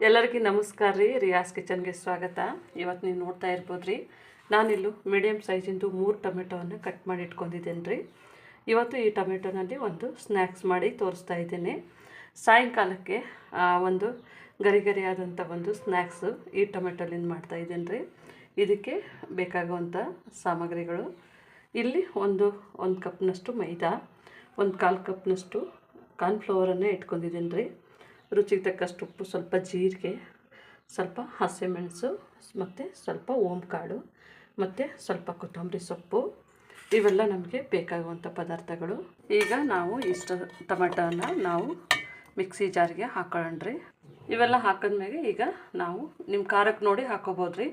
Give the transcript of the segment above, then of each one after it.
ಎಲ್ಲರಿಗೂ ನಮಸ್ಕಾರ ರೀ. ರಿಯಾಸ್ ಕಿಚನ್ಗೆ ಸ್ವಾಗತ. ಇವತ್ತು ನೀವು ನೋಡ್ತಾ ಇರ್ಬೋದು ರೀ ನಾನಿಲ್ಲೂ ಮೀಡಿಯಮ್ ಸೈಜಿಂದು ಮೂರು ಟೊಮೆಟೊವನ್ನು ಕಟ್ ಮಾಡಿ ಇಟ್ಕೊಂಡಿದ್ದೇನೆ ರೀ. ಇವತ್ತು ಈ ಟೊಮೆಟೊನಲ್ಲಿ ಒಂದು ಸ್ನ್ಯಾಕ್ಸ್ ಮಾಡಿ ತೋರಿಸ್ತಾ ಇದ್ದೀನಿ. ಸಾಯಂಕಾಲಕ್ಕೆ ಒಂದು ಗರಿ ಗರಿಯಾದಂಥ ಒಂದು ಸ್ನ್ಯಾಕ್ಸು ಈ ಟೊಮೆಟೊಲಿಂದ ಮಾಡ್ತಾ ಇದ್ದೀನಿ ರೀ. ಇದಕ್ಕೆ ಬೇಕಾಗುವಂಥ ಸಾಮಗ್ರಿಗಳು. ಇಲ್ಲಿ ಒಂದು ಒಂದು ಕಪ್ನಷ್ಟು ಮೈದಾ, ಒಂದು ಕಾಲು ಕಪ್ನಷ್ಟು ಕಾರ್ನ್ಫ್ಲವರನ್ನೇ ಇಟ್ಕೊಂಡಿದ್ದೀನಿ ರೀ. ರುಚಿಗೆ ತಕ್ಕಷ್ಟು ಉಪ್ಪು, ಸ್ವಲ್ಪ ಜೀರಿಗೆ, ಸ್ವಲ್ಪ ಹಸಿಮೆಣಸು, ಮತ್ತು ಸ್ವಲ್ಪ ಓಂಕಾಳು ಮತ್ತು ಸ್ವಲ್ಪ ಕೊತ್ತಂಬರಿ ಸೊಪ್ಪು. ಇವೆಲ್ಲ ನಮಗೆ ಬೇಕಾಗುವಂಥ ಪದಾರ್ಥಗಳು. ಈಗ ನಾವು ಇಷ್ಟು ಟೊಮೆಟೋನ ನಾವು ಮಿಕ್ಸಿ ಜಾರಿಗೆ ಹಾಕೊಳ್ಳೋಣ್ರಿ. ಇವೆಲ್ಲ ಹಾಕಿದ್ಮೇಲೆ ಈಗ ನಾವು ನಿಮ್ಮ ಖಾರಕ್ಕೆ ನೋಡಿ ಹಾಕೋಬೋದು ರೀ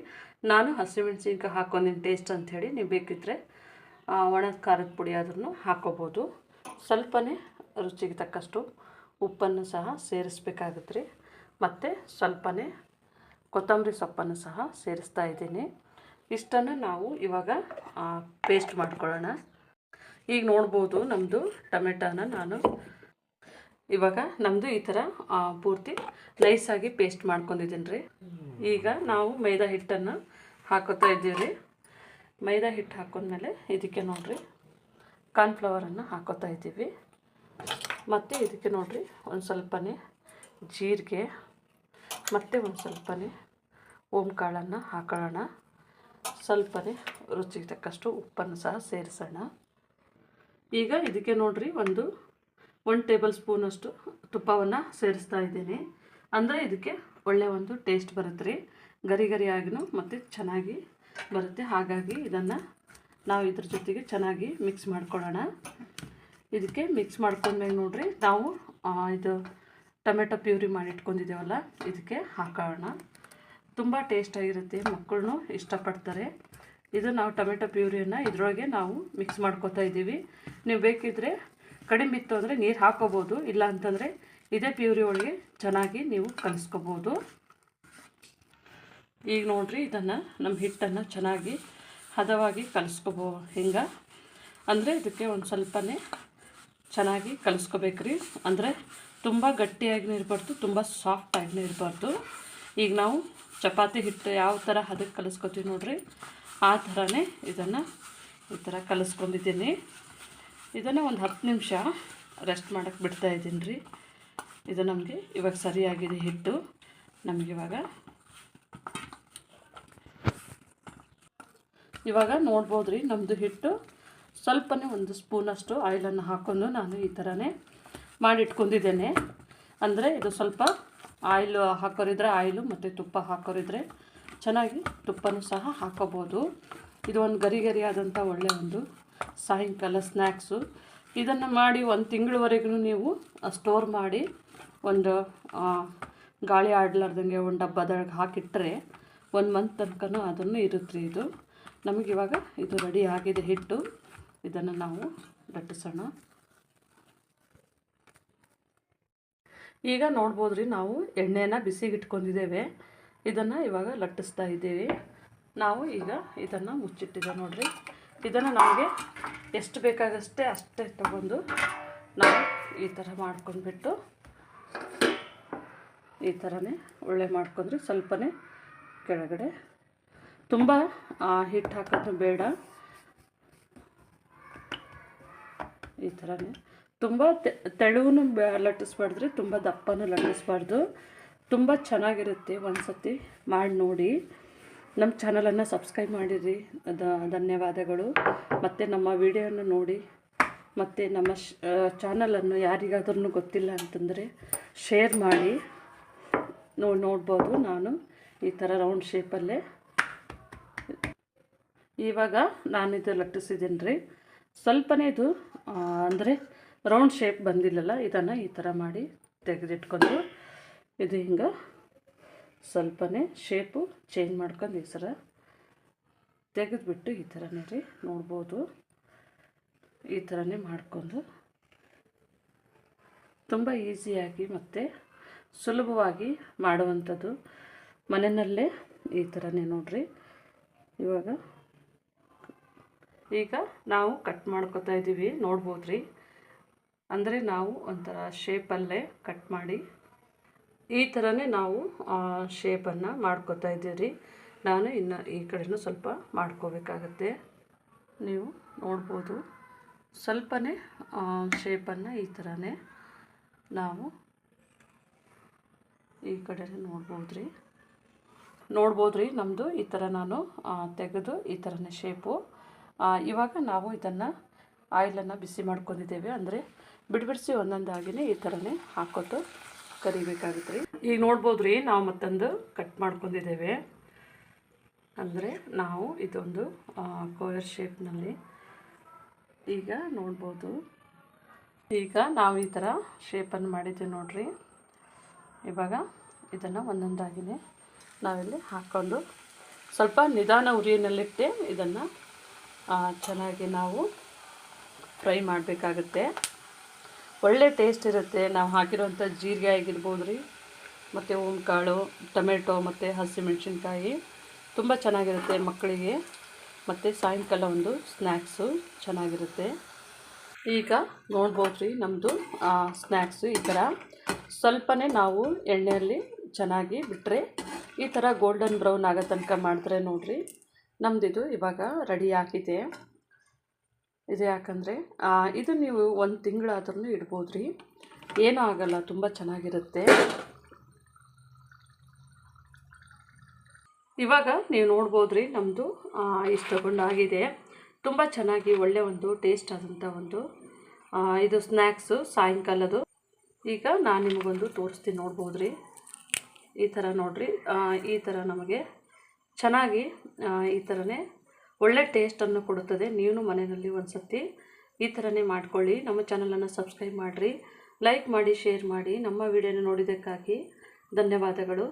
ನಾನು ಹಸಿಮೆಣ್ಸಿನ್ಕಾಯಿ ಹಾಕೊಂಡಿನಿ ಟೇಸ್ಟ್ ಅಂಥೇಳಿ ನೀವು ಬೇಕಿದ್ದರೆ ಒಣ ಖಾರದ ಪುಡಿ ಆದ್ರೂ ಹಾಕೋಬೋದು. ಸ್ವಲ್ಪನೇ ರುಚಿಗೆ ತಕ್ಕಷ್ಟು ಉಪ್ಪನ್ನು ಸಹ ಸೇರಿಸ್ಬೇಕಾಗುತ್ತೆ ರೀ. ಮತ್ತು ಸ್ವಲ್ಪನೇ ಕೊತ್ತಂಬರಿ ಸೊಪ್ಪನ್ನು ಸಹ ಸೇರಿಸ್ತಾ ಇದ್ದೀನಿ. ಇಷ್ಟನ್ನು ನಾವು ಇವಾಗ ಪೇಸ್ಟ್ ಮಾಡ್ಕೊಳ್ಳೋಣ. ಈಗ ನೋಡ್ಬೋದು ನಮ್ಮದು ಟೊಮೆಟೋನ ನಾನು ಇವಾಗ ನಮ್ಮದು ಈ ಥರ ಪೂರ್ತಿ ನೈಸಾಗಿ ಪೇಸ್ಟ್ ಮಾಡ್ಕೊಂಡಿದ್ದೀನಿ ರೀ. ಈಗ ನಾವು ಮೈದಾ ಹಿಟ್ಟನ್ನು ಹಾಕೋತಾ ಇದ್ದೀವಿ ರೀ. ಮೈದಾ ಹಿಟ್ಟು ಹಾಕೊಂಡ್ಮೇಲೆ ಇದಕ್ಕೆ ನೋಡಿರಿ ಕಾರ್ನ್ಫ್ಲವರನ್ನು ಹಾಕೋತಾ ಇದ್ದೀವಿ. ಮತ್ತು ಇದಕ್ಕೆ ನೋಡಿರಿ ಒಂದು ಸ್ವಲ್ಪನೇ ಜೀರಿಗೆ, ಮತ್ತು ಒಂದು ಸ್ವಲ್ಪನೇ ಓಂಕಾಳನ್ನು ಹಾಕೊಳ್ಳೋಣ. ಸ್ವಲ್ಪನೇ ರುಚಿಗೆ ತಕ್ಕಷ್ಟು ಉಪ್ಪನ್ನು ಸಹ ಸೇರಿಸೋಣ. ಈಗ ಇದಕ್ಕೆ ನೋಡಿರಿ ಒಂದು ಒನ್ ಟೇಬಲ್ ಸ್ಪೂನಷ್ಟು ತುಪ್ಪವನ್ನು ಸೇರಿಸ್ತಾ ಇದ್ದೀನಿ. ಅಂದರೆ ಇದಕ್ಕೆ ಒಳ್ಳೆಯ ಒಂದು ಟೇಸ್ಟ್ ಬರುತ್ತೆ ರೀ. ಗರಿ ಗರಿಯಾಗಿಯೂ ಮತ್ತು ಚೆನ್ನಾಗಿ ಬರುತ್ತೆ. ಹಾಗಾಗಿ ಇದನ್ನು ನಾವು ಇದ್ರ ಜೊತೆಗೆ ಚೆನ್ನಾಗಿ ಮಿಕ್ಸ್ ಮಾಡ್ಕೊಳ್ಳೋಣ. ಇದಕ್ಕೆ ಮಿಕ್ಸ್ ಮಾಡ್ಕೊಂಡ್ಮೇಲೆ ನೋಡ್ರಿ, ನಾವು ಇದು ಟೊಮೆಟೊ ಪ್ಯೂರಿ ಮಾಡಿ ಇಟ್ಕೊಂಡಿದ್ದೇವಲ್ಲ, ಇದಕ್ಕೆ ಹಾಕೋಣ. ತುಂಬ ಟೇಸ್ಟಾಗಿರುತ್ತೆ ಮಕ್ಕಳು ಇಷ್ಟಪಡ್ತಾರೆ. ಇದು ನಾವು ಟೊಮೆಟೊ ಪ್ಯೂರಿಯನ್ನು ಇದರೊಳಗೆ ನಾವು ಮಿಕ್ಸ್ ಮಾಡ್ಕೋತಾ ಇದ್ದೀವಿ. ನೀವು ಬೇಕಿದ್ದರೆ ಕಡಿಮೆ ಇತ್ತು ಅಂದರೆ ನೀರು ಹಾಕೋಬೋದು, ಇಲ್ಲ ಅಂತಂದರೆ ಇದೇ ಪ್ಯೂರಿ ಒಳಗೆ ಚೆನ್ನಾಗಿ ನೀವು ಕಲಿಸ್ಕೋಬೋದು. ಈಗ ನೋಡ್ರಿ, ಇದನ್ನು ನಮ್ಮ ಹಿಟ್ಟನ್ನು ಚೆನ್ನಾಗಿ ಹದವಾಗಿ ಕಲಿಸ್ಕೋಬೋ ಹಿಂಗೆ. ಅಂದರೆ ಇದಕ್ಕೆ ಒಂದು ಸ್ವಲ್ಪನೇ ಚೆನ್ನಾಗಿ ಕಲಿಸ್ಕೋಬೇಕ್ರಿ. ಅಂದರೆ ತುಂಬ ಗಟ್ಟಿಯಾಗಿನೂ ಇರಬಾರ್ದು ತುಂಬ ಸಾಫ್ಟಾಗಿನೂ ಇರಬಾರ್ದು ಈಗ ನಾವು ಚಪಾತಿ ಹಿಟ್ಟು ಯಾವ ಥರ ಅದಕ್ಕೆ ಕಲಿಸ್ಕೊತೀವಿ ನೋಡ್ರಿ. ಆ ಥರನೇ ಇದನ್ನು ಈ ಥರ ಕಲಿಸ್ಕೊಂಡಿದ್ದೀನಿ. ಇದನ್ನು ಒಂದು ಹತ್ತು ನಿಮಿಷ ರೆಸ್ಟ್ ಮಾಡೋಕ್ಕೆ ಬಿಡ್ತಾ ಇದ್ದೀನಿ ರೀ ಇದು ನಮಗೆ ಇವಾಗ ಸರಿಯಾಗಿದೆ ಹಿಟ್ಟು. ನಮಗಿವಾಗ ಇವಾಗ ನೋಡ್ಬೋದು ರೀ ನಮ್ಮದು ಹಿಟ್ಟು ಸ್ವಲ್ಪನೇ ಒಂದು ಸ್ಪೂನಷ್ಟು ಆಯಿಲನ್ನು ಹಾಕೊಂಡು ನಾನು ಈ ಥರನೇ ಮಾಡಿಟ್ಕೊಂಡಿದ್ದೇನೆ. ಅಂದರೆ ಇದು ಸ್ವಲ್ಪ ಆಯಿಲ್ ಹಾಕೋರಿದ್ರೆ ಆಯಿಲು ಮತ್ತು ತುಪ್ಪ ಹಾಕೋರಿದ್ರೆ ಚೆನ್ನಾಗಿ ತುಪ್ಪನೂ ಸಹ ಹಾಕೋಬೋದು. ಇದು ಒಂದು ಗರಿ ಗರಿಯಾದಂಥ ಒಳ್ಳೆಯ ಒಂದು ಸಾಯಂಕಾಲ ಸ್ನ್ಯಾಕ್ಸು ಇದನ್ನು ಮಾಡಿ ಒಂದು ತಿಂಗಳವರೆಗೂ ನೀವು ಸ್ಟೋರ್ ಮಾಡಿ ಒಂದು ಗಾಳಿ ಆಡ್ಲಾರ್ದಂಗೆ ಒಂದು ಡಬ್ಬದೊಳಗೆ ಹಾಕಿಟ್ರೆ ಒಂದು ಮಂತ್ ತನಕನೂ ಅದನ್ನು ಇರುತ್ತೆ ಇದು. ನಮಗಿವಾಗ ಇದು ರೆಡಿ ಆಗಿದೆ ಹಿಟ್ಟು. ಇದನ್ನು ನಾವು ಲಟ್ಟಿಸೋಣ. ಈಗ ನೋಡ್ಬೋದು ರೀ ನಾವು ಎಣ್ಣೆನ ಬಿಸಿಗೆ ಇಟ್ಕೊಂಡಿದ್ದೇವೆ ಇದನ್ನು ಇವಾಗ ಲಟ್ಟಿಸ್ತಾ ಇದ್ದೀವಿ. ನಾವು ಈಗ ಇದನ್ನು ಮುಚ್ಚಿಟ್ಟಿದೆ ನೋಡಿರಿ. ಇದನ್ನು ನಮಗೆ ಎಷ್ಟು ಬೇಕಾಗಷ್ಟೇ ಅಷ್ಟೇ ತಗೊಂಡು ನಾವು ಈ ಥರ ಮಾಡ್ಕೊಂಡ್ಬಿಟ್ಟು ಈ ಥರನೇ ಒಳ್ಳೆ ಮಾಡ್ಕೊಂಡ್ರೆ ಸ್ವಲ್ಪನೇ ಕೆಳಗಡೆ. ತುಂಬ ಹಿಟ್ಟು ಹಾಕೋದು ಬೇಡ. ಈ ಥರನೇ. ತುಂಬ ತೆಳುವನ್ನು ಲಟ್ಟಿಸ್ಬಾರ್ದ್ರೆ, ತುಂಬ ದಪ್ಪನೂ ಲಟ್ಟಿಸ್ಬಾರ್ದು. ತುಂಬ ಚೆನ್ನಾಗಿರುತ್ತೆ ಒಂದು ಸತಿ ಮಾಡಿ ನೋಡಿ. ನಮ್ಮ ಚಾನಲನ್ನು ಸಬ್ಸ್ಕ್ರೈಬ್ ಮಾಡಿರಿ. ಧನ್ಯವಾದಗಳು. ಮತ್ತು ನಮ್ಮ ವಿಡಿಯೋನ ನೋಡಿ. ಮತ್ತು ನಮ್ಮ ಚಾನಲನ್ನು ಯಾರಿಗಾದ್ರೂ ಗೊತ್ತಿಲ್ಲ ಅಂತಂದರೆ ಶೇರ್ ಮಾಡಿ. ನೋಡಿ ನೋಡ್ಬೋದು ನಾನು ಈ ಥರ ರೌಂಡ್ ಶೇಪಲ್ಲೇ. ಇವಾಗ ನಾನಿದು ಲಟ್ಟಿಸಿದ್ದೀನಿ ರೀ ಸ್ವಲ್ಪನೇ ಇದು ಅಂದರೆ ರೌಂಡ್ ಶೇಪ್ ಬಂದಿಲ್ಲಲ್ಲ, ಇದನ್ನು ಈ ಥರ ಮಾಡಿ ತೆಗೆದಿಟ್ಕೊಂಡು ಇದು ಹಿಂಗೆ ಸ್ವಲ್ಪನೇ ಶೇಪು ಚೇಂಜ್ ಮಾಡ್ಕೊಂಡು ಈ ಸರ ತೆಗೆದುಬಿಟ್ಟು ಈ ಥರನೇ ರೀ ನೋಡ್ಬೋದು. ಈ ಥರನೇ ಮಾಡಿಕೊಂಡು ತುಂಬ ಈಸಿಯಾಗಿ ಮತ್ತು ಸುಲಭವಾಗಿ ಮಾಡುವಂಥದ್ದು ಮನೆಯಲ್ಲೇ ಈ ಥರನೇ ನೋಡ್ರಿ. ಇವಾಗ ಈಗ ನಾವು ಕಟ್ ಮಾಡ್ಕೊತಾ ಇದ್ದೀವಿ ನೋಡ್ಬೋದು ರೀ ಅಂದರೆ ನಾವು ಒಂಥರ ಶೇಪಲ್ಲೇ ಕಟ್ ಮಾಡಿ, ಈ ಥರನೇ ನಾವು ಶೇಪನ್ನು ಮಾಡ್ಕೋತಾ ಇದ್ದೀವಿ ರೀ ನಾನು ಇನ್ನು ಈ ಕಡೆನೂ ಸ್ವಲ್ಪ ಮಾಡ್ಕೋಬೇಕಾಗತ್ತೆ. ನೀವು ನೋಡ್ಬೋದು. ಸ್ವಲ್ಪನೇ ಶೇಪನ್ನು ಈ ಥರನೇ ನಾವು ಈ ಕಡೆ ನೋಡ್ಬೋದು ರೀ ನೋಡ್ಬೋದು ರೀ ನಮ್ಮದು ಈ ಥರ ನಾನು ತೆಗೆದು ಈ ಥರನೇ ಶೇಪು ಇವಾಗ ನಾವು ಇದನ್ನು ಆಯಿಲನ್ನು ಬಿಸಿ ಮಾಡ್ಕೊಂಡಿದ್ದೇವೆ. ಅಂದರೆ ಬಿಡ್ಬಿಡಿಸಿ ಒಂದೊಂದಾಗಿನೇ ಈ ಥರನೇ ಹಾಕೋತು ಕರಿಬೇಕಾಗುತ್ತೆ. ರೀ ಈಗ ನೋಡ್ಬೋದು ರೀ ನಾವು ಮತ್ತೊಂದು ಕಟ್ ಮಾಡ್ಕೊಂಡಿದ್ದೇವೆ. ಅಂದರೆ ನಾವು ಇದೊಂದು ಕೋಯರ್ ಶೇಪ್ನಲ್ಲಿ ಈಗ ನೋಡ್ಬೋದು. ಈಗ ನಾವು ಈ ಥರ ಶೇಪನ್ನು ಮಾಡಿದ್ದೀವಿ ನೋಡ್ರಿ. ಇವಾಗ ಇದನ್ನು ಒಂದೊಂದಾಗಿನೇ ನಾವಿಲ್ಲಿ ಹಾಕ್ಕೊಂಡು ಸ್ವಲ್ಪ ನಿಧಾನ ಉರಿಯಲ್ಲಿಟ್ಟೆ ಇದನ್ನು ಚೆನ್ನಾಗಿ ನಾವು ಫ್ರೈ ಮಾಡಬೇಕಾಗುತ್ತೆ. ಒಳ್ಳೆ ಟೇಸ್ಟ್ ಇರುತ್ತೆ. ನಾವು ಹಾಕಿರೋಂಥ ಜೀರಿಗೆ ಆಗಿರ್ಬೋದು ರೀ, ಮತ್ತು ಕಾಳು ಟೊಮೆಟೊ, ಮತ್ತು ಹಸಿಮೆಣ್ಸಿನ್ಕಾಯಿ ತುಂಬ ಚೆನ್ನಾಗಿರುತ್ತೆ ಮಕ್ಕಳಿಗೆ. ಮತ್ತು ಸಾಯಂಕಾಲ ಒಂದು ಸ್ನ್ಯಾಕ್ಸು ಚೆನ್ನಾಗಿರುತ್ತೆ. ಈಗ ನೋಡ್ಬೋದು ರೀ ನಮ್ಮದು ಸ್ನ್ಯಾಕ್ಸು ಈ ಥರ. ಸ್ವಲ್ಪನೇ ನಾವು ಎಣ್ಣೆಯಲ್ಲಿ ಚೆನ್ನಾಗಿ ಬಿಟ್ಟರೆ ಈ ಥರ ಗೋಲ್ಡನ್ ಬ್ರೌನ್ ಆಗೋ ತನಕ ಮಾಡಿದ್ರೆ ನೋಡಿರಿ ನಮ್ಮದಿದು ಇವಾಗ ರೆಡಿ ಆಗಿದೆ. ಇದು ಯಾಕಂದರೆ ಇದು ನೀವು ಒಂದು ತಿಂಗಳಾದ್ರೂ ಇಡ್ಬೋದು ರೀ ಏನೂ ಆಗಲ್ಲ, ತುಂಬ ಚೆನ್ನಾಗಿರುತ್ತೆ. ಇವಾಗ ನೀವು ನೋಡ್ಬೋದು ರೀ ನಮ್ಮದು ಇಷ್ಟು ಆಗಿದೆ ತುಂಬ ಚೆನ್ನಾಗಿ ಒಳ್ಳೆ ಒಂದು ಟೇಸ್ಟ್ ಆದಂಥ ಒಂದು ಇದು ಸ್ನ್ಯಾಕ್ಸು ಸಾಯಂಕಾಲದು ಈಗ ನಾನು ನಿಮಗೊಂದು ತೋರಿಸ್ತೀನಿ ನೋಡ್ಬೋದು ರೀ ಈ ಥರ ನೋಡಿರಿ ಈ ಥರ ನಮಗೆ ಚೆನ್ನಾಗಿ ಈ ಥರನೇ ಒಳ್ಳೆ ಟೇಸ್ಟನ್ನು ಕೊಡುತ್ತದೆ. ನೀವು ಮನೆಯಲ್ಲಿ ಒಂದು ಸರ್ತಿ ಈ ಥರನೇ ಮಾಡ್ಕೊಳ್ಳಿ. ನಮ್ಮ ಚಾನಲನ್ನು ಸಬ್ಸ್ಕ್ರೈಬ್ ಮಾಡಿರಿ. ಲೈಕ್ ಮಾಡಿ ಶೇರ್ ಮಾಡಿ. ನಮ್ಮ ವಿಡಿಯೋನ ನೋಡಿದ್ದಕ್ಕಾಗಿ ಧನ್ಯವಾದಗಳು.